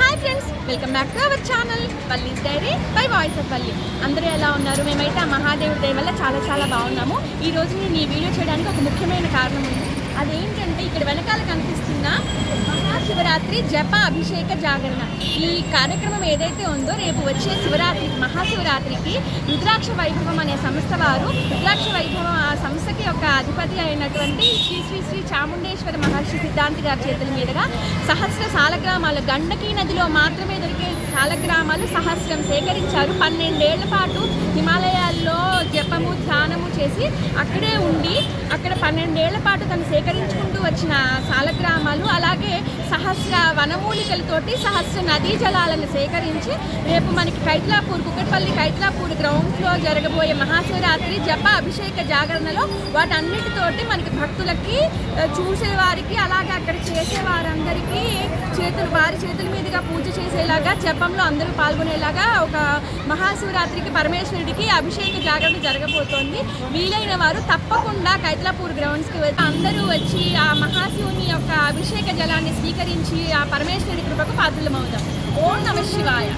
Hi friends welcome back to our channel Pallis diary by voice of Palli అందరూ ఎలా ఉన్నారు? మేమైతే ఆ మహాదేవుడి దయ వల్ల చాలా చాలా బాగున్నాము. ఈ రోజు నేను ఈ వీడియో చేయడానికి ఒక ముఖ్యమైన కారణం ఉంది. అదేంటంటే ఇక్కడ వెనకాల కనిపిస్తున్న మహాశివరాత్రి జప అభిషేక జాగరణ. ఈ కార్యక్రమం ఏదైతే ఉందో రేపు వచ్చే శివరాత్రి మహాశివరాత్రికి రుద్రాక్ష వైభవం అనే సంస్థ వారు రుద్రాక్ష వైభవం ఆ సంస్థకి ఒక అధిపతి అయినటువంటి శ్రీ శ్రీ శ్రీ చాముండేశ్వర మహర్షి సిద్ధాంతి గారి చేతుల మీదుగా సహస్ర సాలగ్రామాలు గండకీ నదిలో మాత్రమే దొరికే సాలగ్రామాలు సహస్రం సేకరించారు. పన్నెండేళ్ళ పాటు హిమాలయాల్లో జపము ధ్యానము చేసి అక్కడే ఉండి పన్నెండేళ్ళ పాటు తను సేకరించుకుంటూ వచ్చిన సాలగ్రామాలు అలాగే సహస్ర వనమూలికలతోటి సహస్ర నదీ జలాలను సేకరించి రేపు మనకి కైట్లాపూర్ కుక్కట్పల్లి కైతలాపూర్ గ్రౌండ్స్లో జరగబోయే మహాశివరాత్రి జప అభిషేక జాగరణలో వాటన్నిటితోటి మనకి భక్తులకి చూసేవారికి అలాగే అక్కడ చేసే వారందరికీ చేతులు వారి చేతుల మీదుగా పూజ చేసేలాగా జపంలో అందరూ పాల్గొనేలాగా ఒక మహాశివరాత్రికి పరమేశ్వరుడికి అభిషేక జాగరణ జరగబోతోంది. వీలైన వారు తప్పకుండా కైతలాపూర్ గ్రౌండ్స్కి వచ్చి అందరూ వచ్చి ఆ మహాశివుని యొక్క అభిషేక జలాన్ని స్వీకరించి ఆ పరమేశ్వరుడి కృపకు పాత్రలమవుతాం. ఓం నమ శివాయ.